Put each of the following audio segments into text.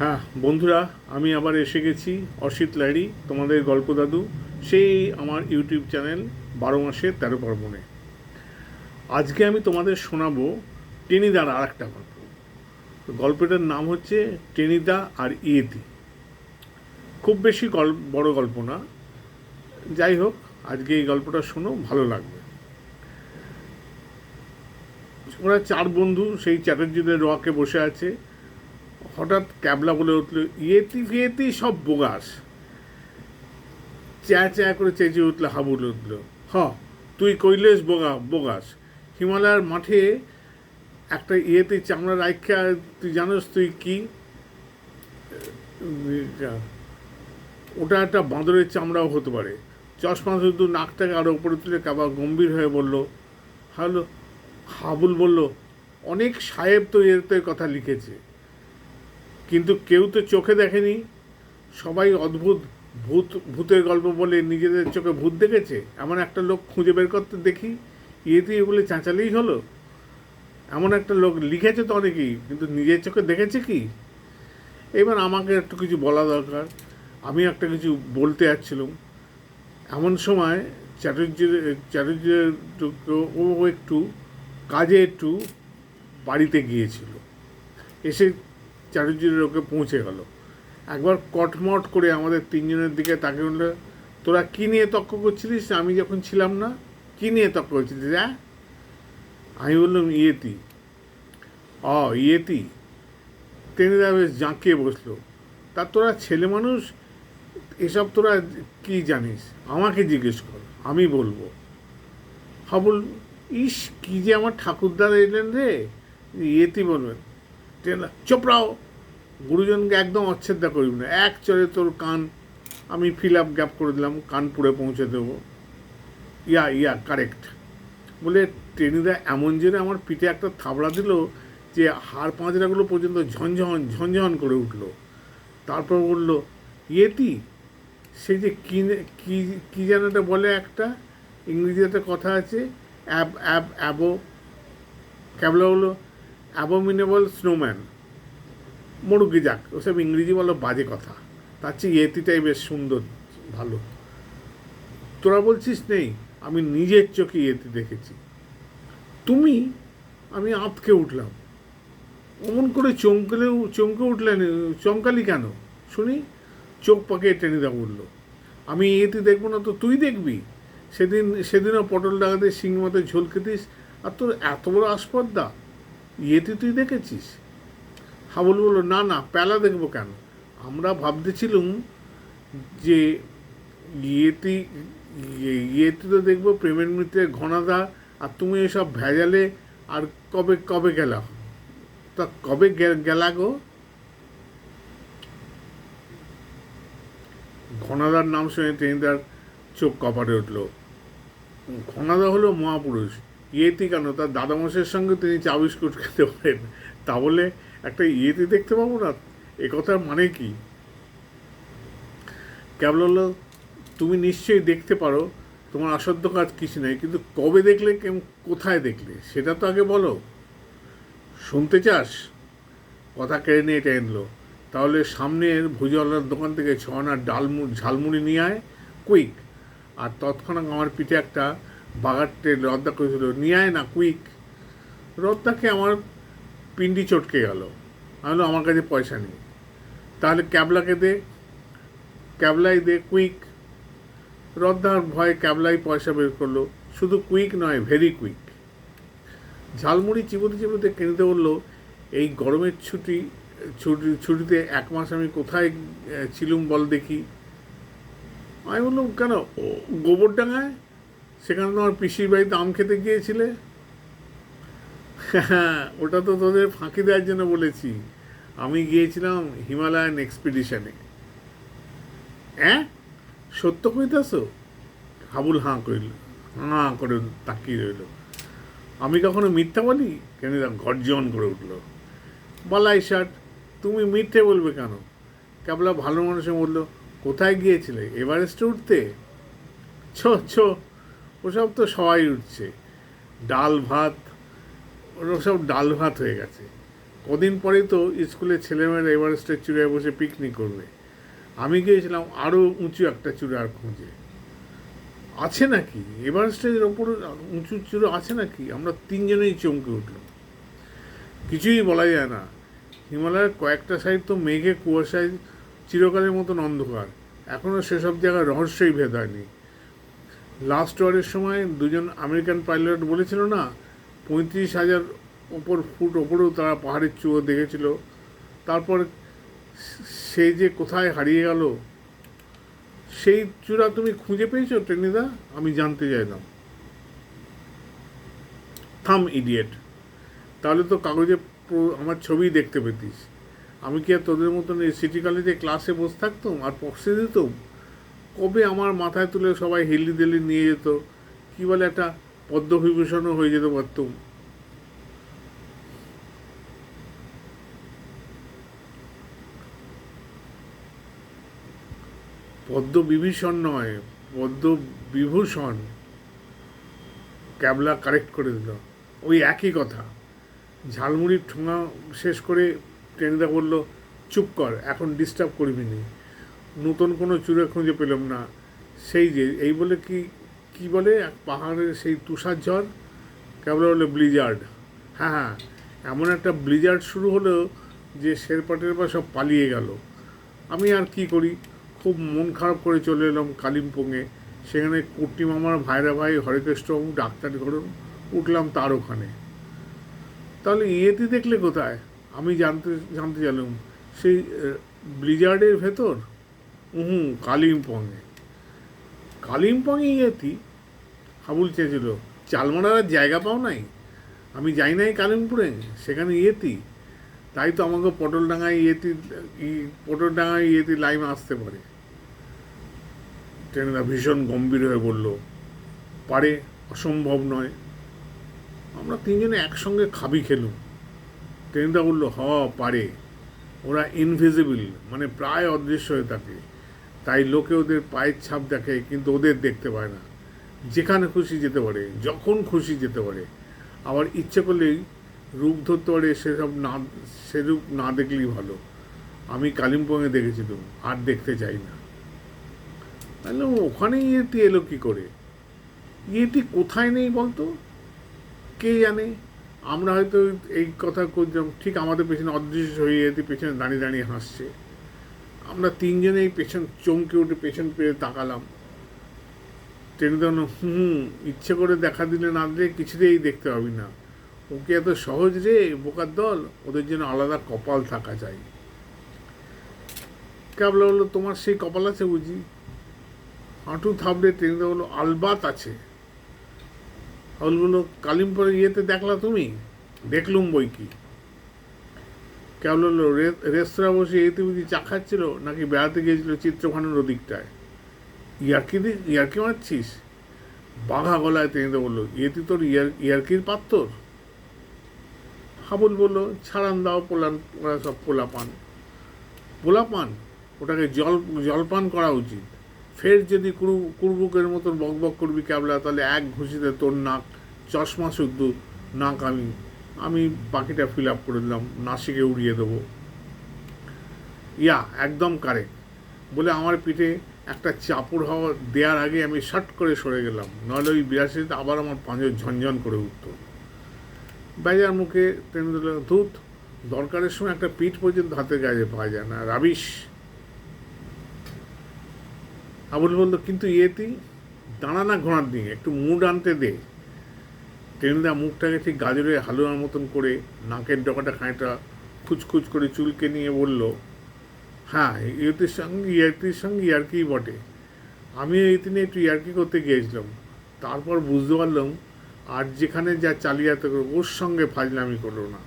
হ্যাঁ বন্ধুরা, আমি আবার এসে গেছি অসিত লাইড়ি তোমাদের গল্প দাদু, সেই আমার ইউটিউব চ্যানেল বারো মাসে তেরো পার্বণে। আজকে আমি তোমাদের শোনাবো টেনিদার আর একটা গল্প। গল্পটার নাম হচ্ছে টেনিদা আর ইয়েতি। খুব বেশি গল্প বড় গল্প না। যাই হোক, আজকে এই গল্পটা শোনো, ভালো লাগবে। ওরা চার বন্ধু, সেই চ্যাটার্জিদের রোয়াকে বসে আছে। হঠাৎ ক্যাবলা বলে উঠল, ইয়েতি ফিয়েতি সব বোগাস। চ্যা চ্যা করে চেঁচিয়ে উঠল হাবুল উঠল হ, তুই কইলেস বোগা, বোগাস। হিমালয়ের মাঠে একটা ইয়েতে চামড়া রাখা তুই জানোস তুই কি? ওটা একটা বাঁদরের চামড়াও হতে পারে। চশমা শুধু নাকটাকে আরও উপরে তুলে কাবা গম্ভীর হয়ে বলল, হ্যালো, হাবুল বলল, অনেক সাহেব তো এতে কথা লিখেছে। কিন্তু কেউ তো চোখে দেখেনি। সবাই অদ্ভুত ভূত, ভূতের গল্প বলে নিজেদের চোখে ভূত দেখেছে। এমন একটা লোক খুঁজে বের করতে দেখি ইয়েতে বলে চাঁচালেই হলো? এমন একটা লোক লিখেছে তো অনেকেই, কিন্তু নিজের চোখে দেখেছে কি? এবার আমাকে একটু কিছু বলা দরকার। আমি একটা কিছু বলতে যাচ্ছিলাম। এমন সময় চ্যাটার্জির চ্যাটার্জির ও একটু কাজে একটু বাড়িতে গিয়েছিল। এসে চ্যাটার্জির ওকে পৌঁছে গেল। একবার কটমট করে আমাদের তিনজনের দিকে তাকে বলল, তোরা কী নিয়ে তর্ক করছিলিস? আমি যখন ছিলাম না, কী নিয়ে তর্ক করছিলিস হ্যাঁ আমি বললাম, ইয়েতি। অ, ইয়েতি? টেনিদা বেশ জাঁকিয়ে বসল, তা তোরা ছেলে মানুষ? এসব তোরা কি জানিস? আমাকে জিজ্ঞেস কর, আমি বলব। হাবুল, ইস, কী যে আমার ঠাকুরদার এলেন রে? ইয়েতি বলবেন। টেনা চোপড়াও। গুরুজনকে একদম অচ্ছেদ্যা করিব না। এক চরে তোর কান, আমি ফিল আপ গ্যাপ করে দিলাম, কানপুরে পৌঁছে দেবো। ইয়া ইয়া কারেক্ট বলে টেনিদা এমন জোরে আমার পিঠে একটা থাবড়া দিল যে হাড় পাঁচড়াগুলো পর্যন্ত ঝনঝন ঝনঝন করে উঠল। তারপর বলল, ইয়েতি সে যে কী কী যেন একটা বলে একটা ইংরেজি একটা কথা আছে, অ্যাব অ্যাব, অ্যাবো, ক্যাবলা হলো অ্যাবোমিনেবল স্নোম্যান মরুকে যাক ওসব ইংরেজি বলো, বাজে কথা। তার চেয়ে ইয়েতিটাই বেশ সুন্দর, ভালো। তোরা বলছিস নেই, আমি নিজের চোখে ইয়েতি দেখেছি। তুমি, আমি আঁতকে উঠলাম। অমন করে চমকলে চমকে উঠলেন চমকালি কেন? শুনি, চোখ পাকিয়ে টেনে দেওয়া উঠল আমি ইয়েতি দেখব না তো তুই দেখবি? সেদিন, সেদিনও পটল ডাকাতে শিং মতো ঝোল খেতিস, আর তোর এত বড় আসপর্দা? ইয়েতি তুই দেখেছিস? হাবুল বলল, না না প্যালা দেখব কেন? আমরা ভাবতেছিলুম যে ইয়েতি ইয়েতি তো দেখব প্রেমের মিত্রের ঘনাদা আর তুমি এসব ভেজালে আর কবে কবে গেলা? তা কবে গেলা গো? ঘনাদার নাম শুনে টেনিদার চোখ কপাটে উঠল। ঘনাদা হলো মহাপুরুষ। ইয়েতি কেন? তার দাদামশের সঙ্গে তিনি চা বিস্কুট খেতে পারেন। তা বলে একটা ইয়েতি দেখতে পাবো না? এ কথার মানে কি? কেবল হলো তুমি নিশ্চয়ই দেখতে পারো, তোমার অসাধ্য কাজ কিছু নেই, কিন্তু কবে দেখলে কেম- কোথায় দেখলে? সেটা তো আগে বলো। শুনতে চাস? কথা কেড়ে নিয়ে এটা এনলো। তাহলে সামনের ভুজওয়ালার দোকান থেকে ছ আনার ডালমু, ঝালমুড়ি নিয়ে আয়, কুইক। আর তৎক্ষণাৎ আমার পিঠে একটা বাগারটে রদ্দা করেছিল, নিয়ে আয় না কুইক রদ্দাকে আমার পিন্ডি চটকে গেল। আমি আমার কাছে পয়সা নেই। তাহলে ক্যাবলাকে দে, ক্যাবলাই দে কুইক রদ্দার ভয়ে ক্যাবলাই পয়সা বের করল। শুধু কুইক নয় ভেরি কুইক ঝালমুড়ি চিবোতে চিবোতে কিনতে বলল, এই গরমের ছুটি ছুটি, ছুটিতে এক মাস আমি কোথায় ছিলুম বল দেখি? আমি বললাম, কেন? ও গোবরডাঙ্গায়? সেখানে তোমার পিসির বাড়িতে আম খেতে গিয়েছিলে? হ্যাঁ ওটা তো তোদের ফাঁকি দেওয়ার জন্য বলেছি। আমি গিয়েছিলাম হিমালয়ান এক্সপিডিশনে। হ্যাঁ সত্য কইতাছ? হাবুল হাঁ করিল হাঁ করে তাকিয়ে রইল। আমি কখনো মিথ্যা বলি? কেন গর্জন করে উঠল। বলাই শার্ট তুমি মিথ্যে বলবে কেন? কেবলা ভালো মানুষে বলল, কোথায় গিয়েছিলে? এভারেস্টে উঠতে? ছো ছো ওসব তো সবাই উঠছে। ডাল ভাত, ওসব ডাল ভাত হয়ে গেছে। কদিন পরেই তো স্কুলের ছেলেমেয়েরা এভারেস্টের চূড়ায় বসে পিকনিক করবে। আমি গিয়েছিলাম আরও উঁচু একটা চূড়ার খুঁজে। আছে নাকি? এভারেস্টের ওপর উঁচু চূড়ো আছে নাকি? আমরা তিনজনেই চমকে উঠলাম। কিছুই বলা যায় না। হিমালয়ের কয়েকটা সাইড তো মেঘে কুয়াশায় চিরকালের মতন অন্ধকার। এখনও সেসব জায়গায় রহস্যই ভেদ হয়নি। লাস্ট ওয়ারের সময় দুজন আমেরিকান পাইলট বলেছিল না, পঁয়ত্রিশ হাজার ওপর ফুট ওপরেও তারা পাহাড়ের চূড়ো দেখেছিল। তারপর সেই যে কোথায় হারিয়ে গেল, সেই চূড়া তুমি খুঁজে পেয়েছ টেনিদা আমি জানতে চাইলাম। থাম, ইডিয়েট। তাহলে তো কাগজে আমার ছবি দেখতে পেতিস। আমি কি আর তোদের মতন এই সিটি কলেজে ক্লাসে বসে থাকতাম আর পক্সে দিতাম? কবে আমার মাথায় তুলে সবাই হিলি দিল্লি নিয়ে যেত? কি বলে একটা পদ্মবিভূষণও হয়ে যেতে পারতুম পদ্ম বিভীষণ নয় পদ্মবিভূষণ ক্যাবলা কারেক্ট করে দিল। ওই একই কথা। ঝালমুড়ির ঠোঙা শেষ করে ট্রেনদা বলল, চুপ কর, এখন ডিস্টার্ব করবি নি। নতুন কোনো চূড়া খুঁজে পেলাম না। সেই যে, এই বলে কি কি বলে? এক পাহাড়ের সেই তুষার ঝড়, কেবল বলে ব্লিজার্ড। হ্যাঁ হ্যাঁ এমন একটা ব্লিজার্ড শুরু হলো যে শেরপাটের বা সব পালিয়ে গেল। আমি আর কি করি? খুব মন খারাপ করে চলে এলাম কালিম্পংয়ে। সেখানে কুট্টি মামার ভাইরা ভাই হরেকৃষ্ণবাবু ডাক্তার ঘরুন উঠলাম তার ওখানে। তাহলে ইয়েতে দেখলে কোথায়? আমি জানতে জানতে চাইলাম, সেই ব্লিজার্ডের ভেতর? হুম কালিম্পংয়ে। কালিম্পংয়ে ইয়েতি হাবুল চেয়েছিল। চালমারার জায়গা পাও নাই? আমি যাই নাই কালিম্পুরে, সেখানে ইয়েতি। তাই তো আমাকে পটলডাঙ্গায় ইয়েতি, ই- পটলডাঙ্গায় ইয়েতি লাইমে আসতে পারে। ট্রেনটা ভীষণ গম্ভীর হয়ে বলল, পারে, অসম্ভব নয়। আমরা তিনজনে একসঙ্গে খাবি খেলুম। ট্রেনটা বলল, হ, পারে। ওরা ইনভিজিবল মানে প্রায় অদৃশ্য হয়ে থাকে। তাই লোকে ওদের পায়ের ছাপ দেখে, কিন্তু ওদের দেখতে পায় না। যেখানে খুশি যেতে পারে, যখন খুশি যেতে পারে। আবার ইচ্ছে করলেই রূপ ধরতে পারে সেসব না, সেরূপ না দেখলেই ভালো। আমি কালিম্পংয়ে দেখেছি দেখেছিলাম আর দেখতে চাই না। তাহলে ওখানে ইয়েটি এলো কী করে? ইয়েটি কোথায় নেই বলতো? কে জানে? আমরা হয়তো এই কথা করছিলাম ঠিক আমাদের পেছনে অদৃশ্য হয়ে যেতে পেছনে দাঁড়িয়ে দাঁড়িয়ে হাসছে। আমরা তিনজনেই পেছন চমকে উঠে পেছন পেয়ে তাকালাম। ট্রেনে তখন, হুম, ইচ্ছে করে দেখা দিলে না দিলে কিছুতেই দেখতে পাবি না। ওকে এত সহজ রে, বোকার দল, ওদের জন্য আলাদা কপাল থাকা চাই কেবল বলল, তোমার সেই কপাল আছে বুঝি? হাঁটু থাবড়ে ট্রেনে বলল, আলবাত আছে। হাউল বলল কালিম্পরের ইয়েতে দেখলা তুমি? দেখলুম বই কি? কেবল হলো? রেস্তোরাঁ বসে এতে বুঝি চা খাচ্ছিল নাকি বেড়াতে গিয়েছিল চিত্রখানের ওদিকটায়? ইয়ার্কি ইয়ার্কি মারছিস? বাঘা গলায় টেনে বলল ইয়েতে তোর ইয়ার, ইয়ার্কির পাত্তর? হাবুল বলল, ছাড়ান দাও, পোলান, ওরা সব পোলাপান। পোলাপান? ওটাকে জল, জলপান করা উচিত। ফের যদি কুরু, কুরবুকের মতন বক বক করবি ক্যাবলা, তাহলে এক ঘুষিতে তোর নাক, চশমা শুদ্ধ নাক আমি আমি বাকিটা ফিল আপ করে দিলাম, নাসিকে উড়িয়ে দেবো। ইয়া, একদম কারেক্ট বলে আমার পিঠে একটা চাপড় হওয়া দেওয়ার আগে আমি শট করে সরে গেলাম নাহলে ওই বিরাশিতে আবার আমার পাঁজর ঝনঝন করে উঠত। বেজার মুখে টেনে দিল ধুত, দরকারের সময় একটা পিঠ পর্যন্ত হাতে গায়ে পাওয়া যায় না, রাবিশ। আবুল বলল, কিন্তু ইয়েতি দাঁড়া না ঘোড়ার দিকে একটু মুড আনতে দে। টেনিদা মুখটাকে ঠিক গাজরের হালুয়ার মতন করে নাকের ডকাটা খানিকটা খুচখুচ করে চুলকে নিয়ে বলল হ্যাঁ ইয়তির সঙ্গে ইয়ার্কির সঙ্গে ইয়ার্কিই বটে। আমি এই দিনে একটু ইয়ার্কি করতে গিয়েছিলাম। তারপর বুঝতে পারলাম, আর যেখানে যা চালিয়াতে ওর সঙ্গে ফাজলামি করল না।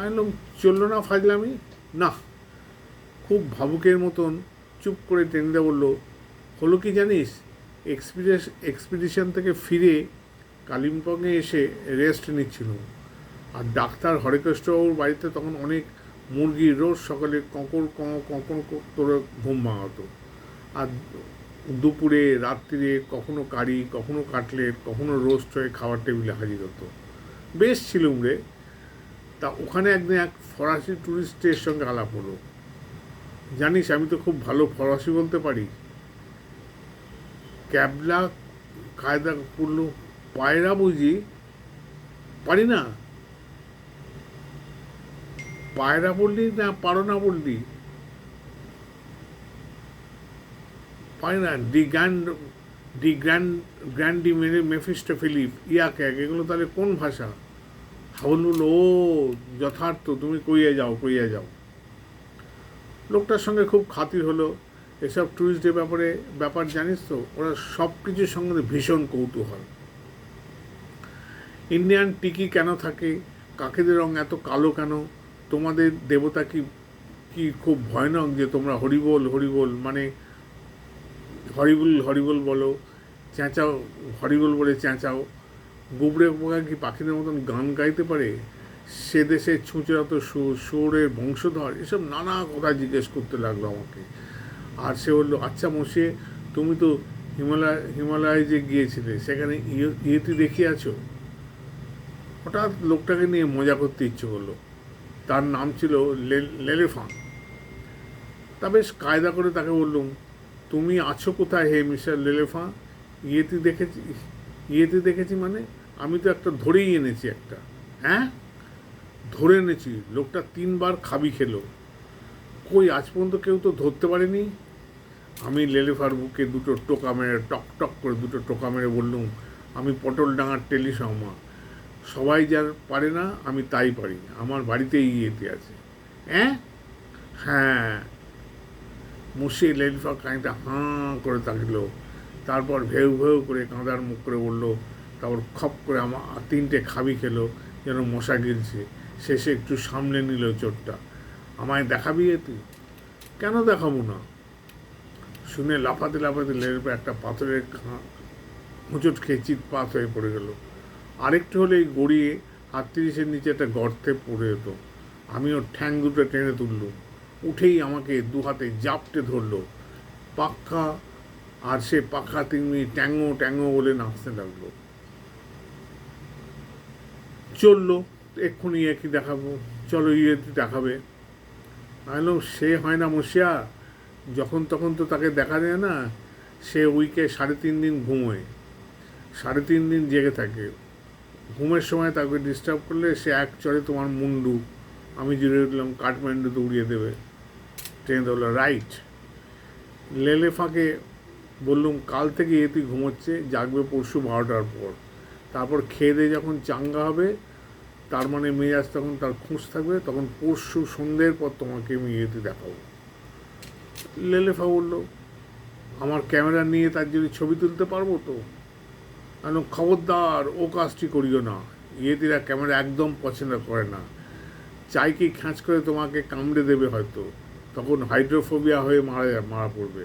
আমি চলল না ফাজলামি? না। খুব ভাবুকের মতন চুপ করে টেনিদা বলল, হলো কি জানিস? এক্সপিডিশ এক্সপিডিশন থেকে ফিরে কালিম্পংয়ে এসে রেস্ট নিচ্ছিল। আর ডাক্তার হরেকৃষ্ণবাবুর বাড়িতে তখন অনেক মুরগি রোজ সকালে কঁকর কঁকর করে ঘুম ভাঙাতো। আর দুপুরে, রাত্রিরে কখনো কারি, কখনো কাটলেট, কখনো রোস্ট হয়ে খাওয়ার টেবিলে হাজির হতো। বেশ ছিলুম রে তা ওখানে একদিন এক ফরাসি ট্যুরিস্টের সঙ্গে আলাপ হলো। জানিস, আমি তো খুব ভালো ফরাসি বলতে পারি। ক্যাবলা, কায়দা করল। পায়রা বুঝি? পারি না? পায়রা বললি না পারো না বললি? পারি না ডি গ্র্যান্ড ডি গ্র্যান্ড, গ্র্যান্ডি মেরে মেফিস্টো ফিলিপ ইয়াক এক এগুলো তাহলে কোন ভাষা? হাবুল ও যথার্থ, তুমি কইয়ে যাও কইয়ে যাও। লোকটার সঙ্গে খুব খাতির হলো। এসব ট্যুরিস্টদের ব্যাপারে, ব্যাপার জানিস তো? ওরা সব কিছুর সঙ্গে ভীষণ কৌতূহল। ইন্ডিয়ান টিকি কেন থাকে? কাকেদের রং এত কালো কেন? তোমাদের দেবতা কি কি খুব ভয়ানক যে তোমরা হরিবোল হরিবোল মানে হরিবুল, হরিবোল বলো, চেঁচাও, হরিবোল বলে চেঁচাও। গুবড়ে পোকা কি পাখিদের মতন গান গাইতে পারে? সে দেশে ছুঁচেরা তো সুরের বংশধর, এসব নানা কথা জিজ্ঞেস করতে লাগল আমাকে। আর সে বলল আচ্ছা মশিয়ে তুমি তো হিমালয়, হিমালয়ে যে গিয়েছিলে, সেখানে ইয়ে- ইয়েতি দেখিয়াছো হঠাৎ লোকটাকে নিয়ে মজা করতে ইচ্ছে করল। তার নাম ছিল লেলেফান। তা বেশ কায়দা করে তাকে বললুম, তুমি আছো কোথায় হে মিস্টার লেলেফা ইয়েতে দেখেছি ইয়েতে দেখেছি মানে? আমি তো একটা ধরেই এনেছি একটা। হ্যাঁ? ধরে এনেছি। লোকটা তিনবার খাবি খেলো। কই, আজ পর্যন্ত কেউ তো ধরতে পারেনি? আমি লেলেফার বুকে দুটো টোকা মেরে টক টক করে দুটো টোকা মেরে বললুম, আমি পটল ডাঙার টেলিসমা সবাই যার পারে না, আমি তাই পারি আমার বাড়িতেই ইয়েতে আছে। হ্যাঁ হ্যাঁ। মুসে লেলিফা কাঁটা হাঁ করে তাকলো। তারপর ভেউ ভেউ করে কাঁদার মুখ করে বলল, তারপর খপ করে আমার তিনটে খাবি খেলো, যেন মশা গিলছে। শেষে একটু সামলে নিল চোরটা। আমায় দেখাবি এ তুই? কেন দেখাবো না? শুনে লাফাতে লাফাতে লেলিফা একটা পাথরের খাঁ হুঁচট খেয়ে চিৎপাত হয়ে পড়ে গেল। আরেকটু হলেই গড়িয়ে আটত্রিশের নিচে একটা গর্তে পড়ে যেত। আমি ওর ঠ্যাং দুটো টেনে তুলল। উঠেই আমাকে দু হাতে জাপটে ধরলো। পাখা আর সে পাখা তিনমি ট্যাঙ্গো ট্যাঙ্গো বলে নাচতে লাগল। চলল, এক্ষুনি একই দেখাবো। চলো ইয়ে দেখাবে। আলো সে হয় না মশিয়া। যখন তখন তো তাকে দেখা যায় না, সে উইকে সাড়ে তিন দিন ঘুমোয়। সাড়ে তিন দিন জেগে থাকে। ঘুমের সময় তাকে ডিস্টার্ব করলে সে এক চড়ে তোমার মুন্ডু, আমি জুড়ে উঠলাম, কাঠমান্ডুতে উড়িয়ে দেবে। ট্রেন ধরলো, রাইট। লেলে ফাঁকে বললুম, কাল থেকে এ তুই ঘুমোচ্ছে, জাগবে পরশু বারোটার পর। তারপর খেয়ে দিয়ে যখন চাঙ্গা হবে, তার মানে মেজাজ তখন তার খুঁজ থাকবে, তখন পরশু সন্ধ্যের পর তোমাকে আমি ইয়েতে দেখাবো। লেলেফা বলল, আমার ক্যামেরা নিয়ে তার যদি ছবি তুলতে পারব তো? কেন খবরদার, ও কাজটি করিও না। ইয়েতিরা ক্যামেরা একদম পছন্দ করে না। চাই কি খ্যাঁচ করে তোমাকে কামড়ে দেবে হয়তো। তখন হাইড্রোফোবিয়া হয়ে মারা মারা পড়বে।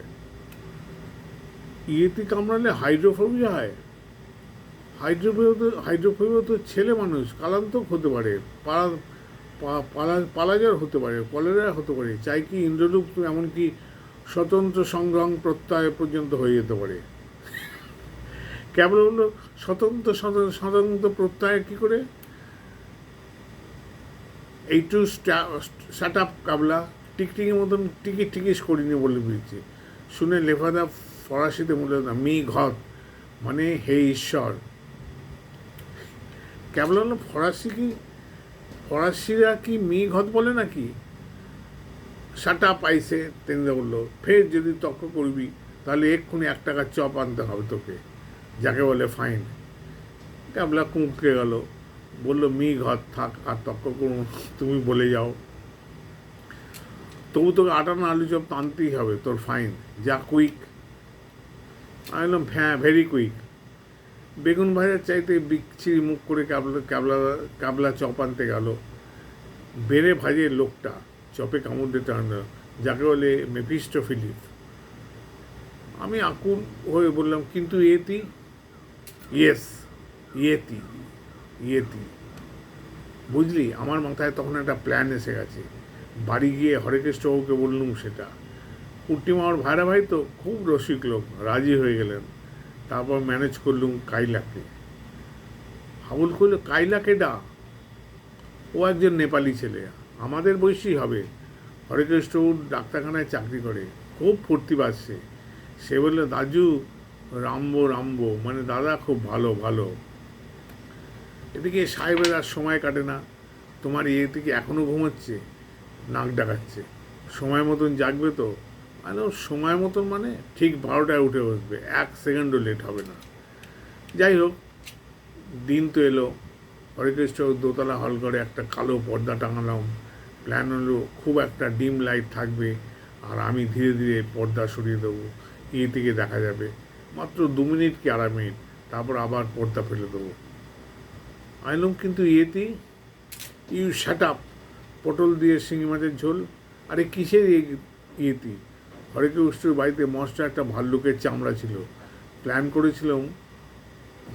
ইয়েতি কামড়ালে হাইড্রোফোবিয়া হয়? হাইড্রোফোবিয়া তো হাইড্রোফোবিয়া তো ছেলে মানুষ কালান্তক হতে পারে, পালা পালা, পালাজার হতে পারে, কলেরা হতে পারে। চাই কি ইন্দ্রলুপ তো এমনকি স্বতন্ত্র সংগ্রাম প্রত্যয় পর্যন্ত হয়ে যেতে পারে। কেবল হলো স্বতন্ত্র স্বতন্ত্র- প্রত্যয় কী করে? এইটু স্টার্ট আপ কাবলা, টিকটিকির মতন টিকিট টিকিস করিনি বলে বুঝছি শুনে লেফাদা ফরাসিতে মূল্য না মি ঘর মানে হে ঈশ্বর। কেবল হলো ফরাসি কি ফরাসিরা কি মি ঘত বলে নাকি? সাটা পাইছে তেন্দে বলল, ফের যদি তর্ক করবি, তাহলে এক্ষুনি এক টাকার চপ আনতে হবে তোকে। যাকে বলে ফাইন। ক্যাবলা কুঁকড়ে গেল। বলল, মি ঘর থাক, আর তর্ক করুন, তুমি বলে যাও। তবু তোকে আটানা আলু চপ তো আনতেই হবে, তোর ফাইন। যা কুইক। আমি বললাম হ্যাঁ ভেরি কুইক। বেগুন ভাজার চাইতে বিচ্ছিরি মুখ করে ক্যাবলা ক্যাবলা ক্যাবলা চপ আনতে গেল। বেড়ে ভাজে লোকটা, চপে কামড় দিতে আনলো যাকে বলে মেফিস্টো ফিলিপ আমি আকুল হয়ে বললাম, কিন্তু এতি ইয়েস, ইয়েতি ইয়েতি। বুঝলি? আমার মাথায় তখন একটা প্ল্যান এসে গেছে। বাড়ি গিয়ে হরেকৃষ্ণবাবুকে বললুম সেটা। কুট্টিমা আমার ভাইরা ভাই তো খুব রসিক লোক, রাজি হয়ে গেলেন। তারপর ম্যানেজ করলুম কাইলাকে। হাবুল করল কাইলাকে ডা ও একজন নেপালি ছেলে। আমাদের বয়সী হবে। হরেকৃষ্ণপুর ডাক্তারখানায় চাকরি করে। খুব ফুর্তি পাচ্ছে সে বলল দাজু রামবো রামবো। মানে দাদা খুব ভালো ভালো। এদিকে সাহেবের আর সময় কাটে না। তোমার ইয়ে থেকে এখনও ঘুমোচ্ছে, নাক ডাকাচ্ছে। সময় মতন জাগবে তো? ও সময় মতন মানে ঠিক বারোটায় উঠে বসবে, এক সেকেন্ডও লেট হবে না। যাই হোক, দিন তো এলো। হরেকৃষ্ণ দোতলা হল করে একটা কালো পর্দা টাঙালাম। প্ল্যান হলো খুব একটা ডিম লাইট থাকবে, আর আমি ধীরে ধীরে পর্দা সরিয়ে দেবো। ইয়ে থেকে দেখা যাবে। মাত্র দু মিনিট কি আড়াই মিনিট, তারপর আবার পর্দা ফেলে দেবো। আইলুম, কিন্তু ইয়েতে ইউ শ্যাট আপ, পটল দিয়ে শিঙি মাছের ঝোল। আরে কিসের ইয়ে- ইয়েতি? হরেকে উষ্টুর বাড়িতে মস্ত একটা ভাল্লুকের চামড়া ছিল। প্ল্যান করেছিলাম,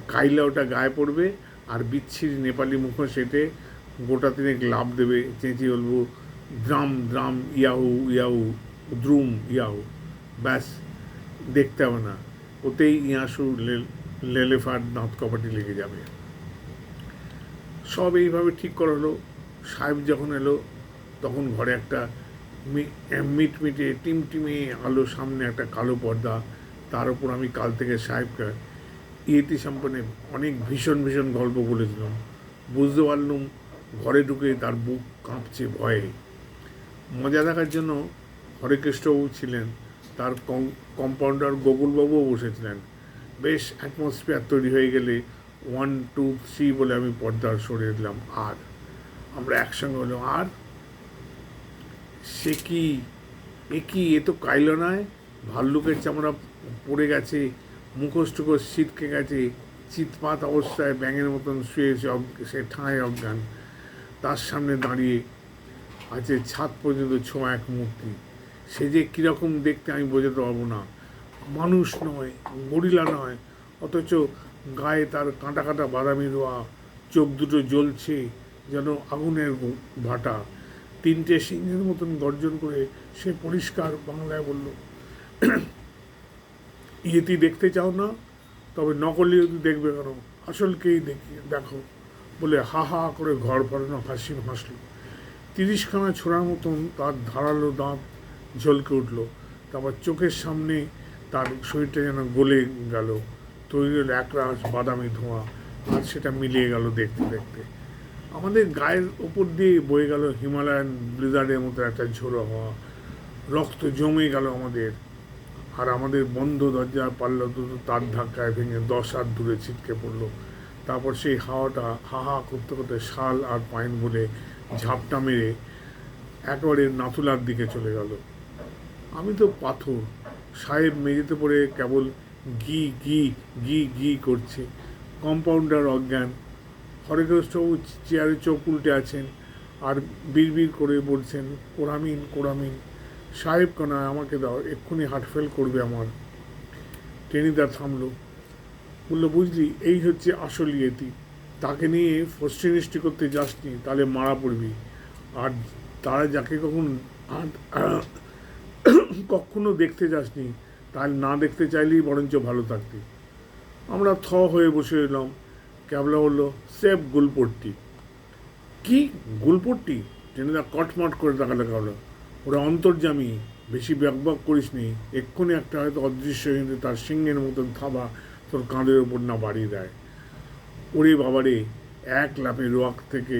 কাইলা ওটা গায়ে পড়বে আর বিচ্ছির নেপালি মুখোশ সেটে গোটা তিনেক লাভ দেবে, চেঁচিয়ে বলব, দ্রাম দ্রাম, ইয়াহু ইয়াহু, দ্রুম, ইয়াহু। ব্যাস, দেখতে হবে না। ওতেই ইয়াসু লেলেফার দাঁত কপাটি লেগে যাবে। সব এইভাবে ঠিক করা হলো সাহেব যখন এলো, তখন ঘরে একটা মিটমিটে টিমটিমে আলো সামনে একটা কালো পর্দা। তার উপর আমি কাল থেকে সাহেবকে ইয়েতি সম্পর্কে অনেক ভীষণ ভীষণ গল্প বলেছিলাম। বুঝতে পারলুম, ঘরে ঢুকে তার বুক কাঁপছে ভয়ে। মজা দেখার জন্য হরেকৃষ্ণবাবু ছিলেন। তার কম্পাউন্ডার গোকুলবাবুও বসেছিলেন। বেশ অ্যাটমসফিয়ার তৈরি হয়ে গেলে ওয়ান টু থ্রি বলে আমি পর্দা সরিয়ে দিলাম আর। আমরা একসঙ্গে হলো আর? সে কি? এ কি? এ তো কাইল নয়। ভাল্লুকের চামড়া পড়ে গেছে, মুখোশ টুকোশ ছিটকে গেছে, চিৎপাত অবস্থায় ব্যাঙের মতন অজ্ঞ- সে ঠাঁই অজ্ঞান। তার সামনে দাঁড়িয়ে আছে ছাদ পর্যন্ত ছোঁয়া এক মূর্তি। সে যে কীরকম দেখতে আমি বোঝাতে পারব না। মানুষ নয়, গরিলা নয়, অথচ গায়ে তার কাঁটা কাঁটা বাদামি রোয়া চোখ দুটো জ্বলছে যেন আগুনের ভাটা। তিনটে সিংহের মতন গর্জন করে সে পরিষ্কার বাংলায় বলল ইয়েতি দেখতে চাও না, তবে নকল ইয়েতি দেখবে কেন? আসলকেই দেখি, দেখো। বলে হা হা করে ঘর ভরানো হাসি হাসল তিরিশখানা ছোড়ার মতন তার ধারালো দাঁত ঝলকে উঠল। তারপর চোখের সামনে তার শরীরটা যেন গলে গেল। তৈরি হলো একরাশ বাদামি ধোঁয়া আর সেটা মিলিয়ে গেল দেখতে দেখতে। আমাদের গায়ের ওপর দিয়ে বয়ে গেল হিমালয়ান ব্লিজার্ডের মতো একটা ঝোড়ো হওয়া। রক্ত জমে গেল আমাদের। আর আমাদের বন্ধ দরজা পারল দুটো তার ধাক্কায় ভেঙে দশ হাত দূরে ছিটকে পড়ল। তারপর সেই হাওয়াটা হা হা করতে করতে শাল আর পাইন বলে ঝাপটা মেরে একেবারে নাথুলার দিকে চলে গেল। আমি তো পাথর। সাহেব মেঝেতে পড়ে কেবল গি গি গি গি করছে। কম্পাউন্ডার অজ্ঞান। হরেকৃষ্ণবাবু চেয়ারে চোখ উল্টে আছেন আর বিড়বিড় করে বলছেন, কোরামিন কোরামিন। সাহেব কেনা, আমাকে দাও, এক্ষুনি হার্ট ফেল করবে আমার। টেনিদা থামল। বলল, বুঝলি, এই হচ্ছে আসল ইয়েতি। তাকে নিয়ে ফষ্টি নষ্টি করতে যাসনি, তাহলে মারা পড়বি। আর তারা যাকে কখন আর কখনো দেখতে যাসনি তাহলে না দেখতে চাইলেই বরঞ্চ ভালো থাকতি। আমরা থ হয়ে বসে এলাম। ক্যাবলা হলো সেফ গুলপট্টি। কি গুলপট্টি? টেনেদা কটমট করে তাকালে কাবলা। ওরা অন্তর্জামী বেশি ব্যাকবাক করিস নি এক্ষুনি একটা হয়তো অদৃশ্য কিন্তু তার সিংহের মতন থাবা তোর কাঁধের ওপর না বাড়িয়ে দেয়। ওরে বাবারে এক লাফে রোয়াক থেকে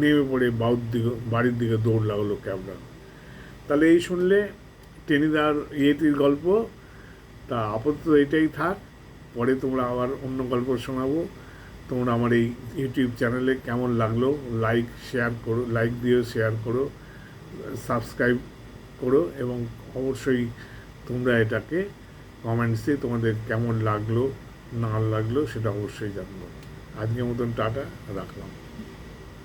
নেমে পড়ে বাউর দিকে, বাড়ির দিকে দৌড় লাগল ক্যাবলা। তাহলে এই শুনলে টেনিদার ইয়েটির গল্প। তা আপাতত এটাই থাক। পরে তোমরা আবার অন্য গল্প শোনাবো। তোমরা আমার এই ইউটিউব চ্যানেলে কেমন লাগল, লাইক, শেয়ার করো, লাইক দিও, শেয়ার করো, সাবস্ক্রাইব করো এবং অবশ্যই তোমরা এটাকে কমেন্টসে তোমাদের কেমন লাগল, না লাগল সেটা অবশ্যই জানব। আজকের মতন টাটা, রাখলাম।